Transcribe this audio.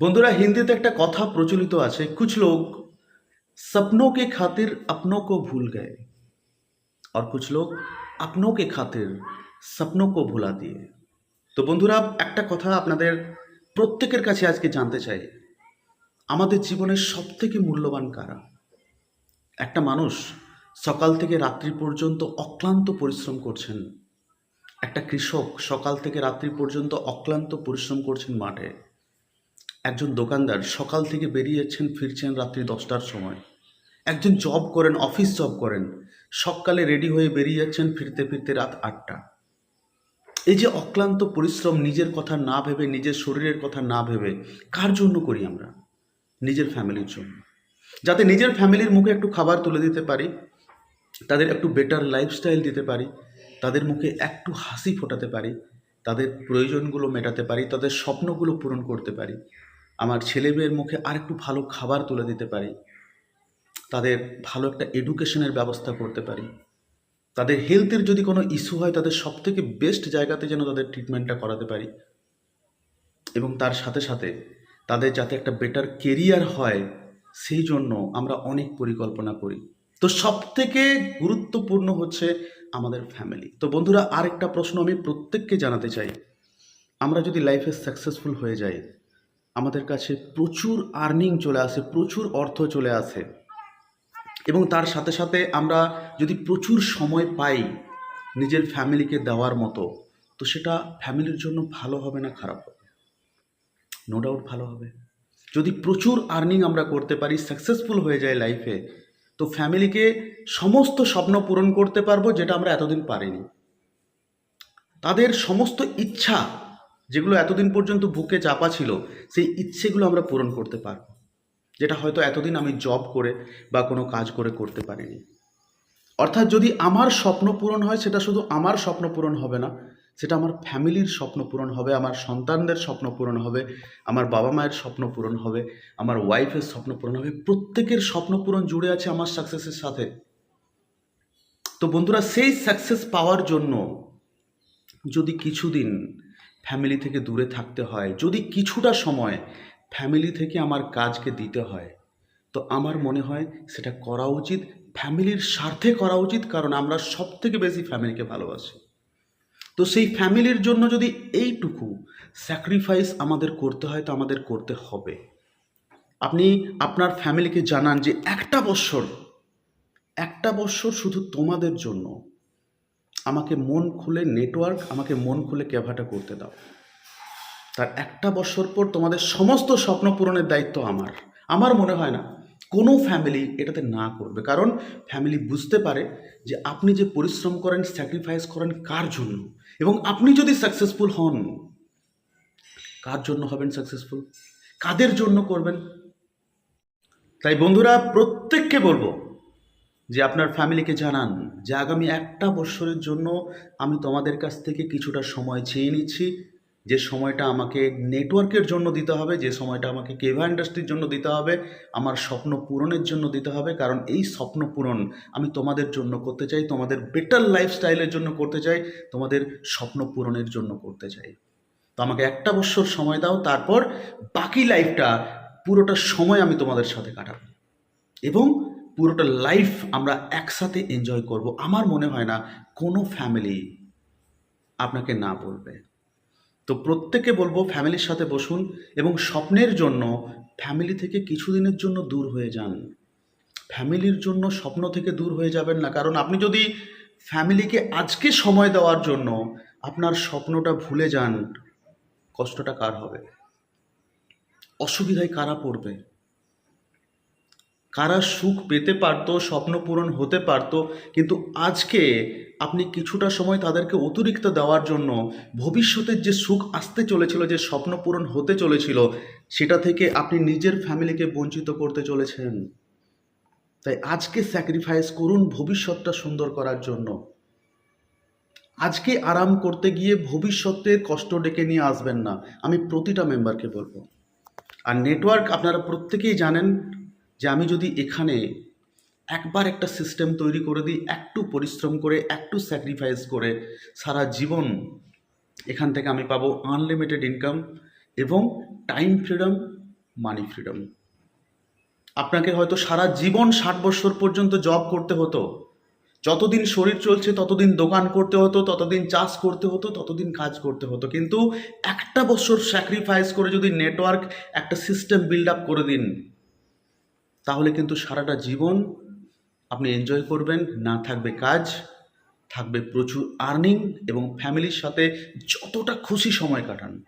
বন্ধুরা, হিন্দিতে একটা কথা প্রচলিত আছে, কুছ লোক স্বপ্নকে কে খাতির আপনকে কো ভুল গে আর কুছ লোক আপনকে খাতির স্বপ্নকে কো ভুলা দিয়ে। তো বন্ধুরা, একটা কথা আপনাদের প্রত্যেকের কাছে আজকে জানতে চাই। আমাদের জীবনের সব থেকে মূল্যবান কারা? একটা মানুষ সকাল থেকে রাত্রি পর্যন্ত অক্লান্ত পরিশ্রম করছেন। একটা কৃষক সকাল থেকে রাত্রি পর্যন্ত অক্লান্ত পরিশ্রম করছেন মাঠে। একজন দোকানদার সকাল থেকে বেরিয়ে যাচ্ছেন ফিরছেন রাত্রি দশটার সময়। একজন জব করেন অফিস জব করেন, সকালে রেডি হয়ে বেরিয়ে যাচ্ছেন ফিরতে ফিরতে রাত আটটা। এই যে অক্লান্ত পরিশ্রম নিজের কথা না ভেবে, নিজের শরীরের কথা না ভেবে, কার জন্য করি আমরা? নিজের ফ্যামিলির জন্য। যাতে নিজের ফ্যামিলির মুখে একটু খাবার তুলে দিতে পারি, তাদের একটু বেটার লাইফস্টাইল দিতে পারি, তাদের মুখে একটু হাসি ফোটাতে পারি, তাদের প্রয়োজনগুলো মেটাতে পারি, তাদের স্বপ্নগুলো পূরণ করতে পারি। আমার ছেলে মেয়ের মুখে আর একটু ভালো খাবার তুলে দিতে পারি। তাদের ভালো একটা এডুকেশনের ব্যবস্থা করতে পারি। তাদের হেলথের যদি কোনো ইস্যু হয়, তাদের সব থেকে বেস্ট জায়গাতে যেন তাদের ট্রিটমেন্টটা করাতে পারি। এবং তার সাথে সাথে তাদের যাতে একটা বেটার কেরিয়ার হয়, সেই জন্য আমরা অনেক পরিকল্পনা করি। তো সব থেকে গুরুত্বপূর্ণ হচ্ছে আমাদের ফ্যামিলি তো বন্ধুরা, আরেকটা প্রশ্ন আমি প্রত্যেককে জানাতে চাই। আমরা যদি লাইফে সাকসেসফুল হয়ে যাই আমাদের কাছে প্রচুর আর্নিং চলে আসে, প্রচুর অর্থ চলে আসে। এবং তার সাথে সাথে আমরা যদি প্রচুর সময় পাই নিজের ফ্যামিলিকে দেওয়ার মতো, তো সেটা ফ্যামিলির জন্য ভালো হবে না খারাপ হবে? নো ডাউট ভালো হবে। যদি প্রচুর আর্নিং আমরা করতে পারি সাকসেসফুল হয়ে যায় লাইফে তো ফ্যামিলিকে সমস্ত স্বপ্ন পূরণ করতে পারব যেটা আমরা এতদিন পারিনি। তাদের সমস্ত ইচ্ছা যেগুলো এতদিন পর্যন্ত বুকে চাপা ছিল, সেই ইচ্ছেগুলো আমরা পূরণ করতে পারব। যেটা হয়তো এতদিন আমি জব করে বা কোনো কাজ করে করতে পারিনি। অর্থাৎ যদি আমার স্বপ্ন পূরণ হয়, সেটা শুধু আমার স্বপ্ন পূরণ হবে না, সেটা আমার ফ্যামিলির স্বপ্ন পূরণ হবে, আমার সন্তানদের স্বপ্ন পূরণ হবে, আমার বাবা মায়ের স্বপ্ন পূরণ হবে, আমার ওয়াইফের স্বপ্ন পূরণ হবে, প্রত্যেকের স্বপ্ন পূরণ জুড়ে আছে আমার সাকসেসের সাথে। তো বন্ধুরা, সেই সাকসেস পাওয়ার জন্য যদি কিছুদিন ফ্যামিলি থেকে দূরে থাকতে হয়। যদি কিছুটা সময় ফ্যামিলি থেকে আমার কাজকে দিতে হয়, তো আমার মনে হয় সেটা করা উচিত। ফ্যামিলির স্বার্থে করা উচিত, কারণ আমরা সব থেকে বেশি ফ্যামিলিকে ভালোবাসি। তো সেই ফ্যামিলির জন্য যদি এইটুকু স্যাক্রিফাইস আমাদের করতে হয়, তো আমাদের করতে হবে। আপনি আপনার ফ্যামিলিকে জানান যে একটা বৎসর একটা বৎসর শুধু তোমাদের জন্য আমাকে মন খুলে নেটওয়ার্ক আমাকে মন খুলে ক্যাভাটা করতে দাও। তার একটা বছর পর তোমাদের সমস্ত স্বপ্ন পূরণের দায়িত্ব আমার। আমার মনে হয় না, কোনো ফ্যামিলি এটাতে না করবে। কারণ ফ্যামিলি বুঝতে পারে যে আপনি যে পরিশ্রম করেন স্যাক্রিফাইস করেন কার জন্য? এবং আপনি যদি সাকসেসফুল হন, কার জন্য হবেন সাকসেসফুল কাদের জন্য করবেন? তাই বন্ধুরা, প্রত্যেককে বলব যে আপনার ফ্যামিলিকে জানান যে আগামী একটা বছরের জন্য আমি তোমাদের কাছ থেকে কিছুটা সময় চেয়ে নিচ্ছি। যে সময়টা আমাকে নেটওয়ার্কের জন্য দিতে হবে, যে সময়টা আমাকে কেভা ইন্ডাস্ট্রির জন্য দিতে হবে, আমার স্বপ্ন পূরণের জন্য দিতে হবে, কারণ এই স্বপ্ন পূরণ আমি তোমাদের জন্য করতে চাই, তোমাদের বেটার লাইফস্টাইলের জন্য করতে চাই, তোমাদের স্বপ্ন পূরণের জন্য করতে চাই। তো আমাকে একটা বছর সময় দাও, তারপর বাকি লাইফটা পুরোটা সময় আমি তোমাদের সাথে কাটাবো। এবং পুরোটা লাইফ আমরা একসাথে এনজয় করব। আমার মনে হয় না কোনো ফ্যামিলি আপনাকে না বলবে। তো প্রত্যেকে বলব ফ্যামিলির সাথে বসুন এবং স্বপ্নের জন্য ফ্যামিলি থেকে কিছুদিনের জন্য দূর হয়ে যান। ফ্যামিলির জন্য স্বপ্ন থেকে দূর হয়ে যাবেন না। কারণ আপনি যদি ফ্যামিলিকে আজকে সময় দেওয়ার জন্য আপনার স্বপ্নটা ভুলে যান, কষ্টটা কার হবে? অসুবিধায় কারা পড়বে? কারা সুখ পেতে পারত, স্বপ্ন পূরণ হতে পারতো, কিন্তু আজকে আপনি কিছুটা সময় তাদেরকে অতিরিক্ত দেওয়ার জন্য ভবিষ্যতের যে সুখ আসতে চলেছিল, যে স্বপ্ন পূরণ হতে চলেছিল, সেটা থেকে আপনি নিজের ফ্যামিলিকে বঞ্চিত করতে চলেছেন। তাই আজকে স্যাক্রিফাইস করুন ভবিষ্যৎটা সুন্দর করার জন্য। আজকে আরাম করতে গিয়ে ভবিষ্যতের কষ্ট ডেকে নিয়ে আসবেন না। আমি প্রতিটা মেম্বারকে বলব। আর নেটওয়ার্ক আপনারা প্রত্যেকেই জানেন যে আমি যদি এখানে একবার একটা সিস্টেম তৈরি করে দিই, একটু পরিশ্রম করে, একটু স্যাক্রিফাইস করে সারা জীবন এখান থেকে আমি পাবো আনলিমিটেড ইনকাম এবং টাইম ফ্রিডম মানি ফ্রিডম আপনাকে হয়তো সারা জীবন ষাট বছর পর্যন্ত জব করতে হতো। যতদিন শরীর চলছে, ততদিন দোকান করতে হতো, ততদিন চাষ করতে হতো, ততদিন কাজ করতে হতো। কিন্তু একটা বছর স্যাক্রিফাইস করে যদি নেটওয়ার্ক একটা সিস্টেম বিল্ড আপ করে দিন তাহলে কিন্তু সারাটা জীবন আপনি এনজয় করবেন, না থাকবে কাজ, থাকবে প্রচুর আর্নিং এবং ফ্যামিলির সাথে যতটা খুশি সময় কাটান।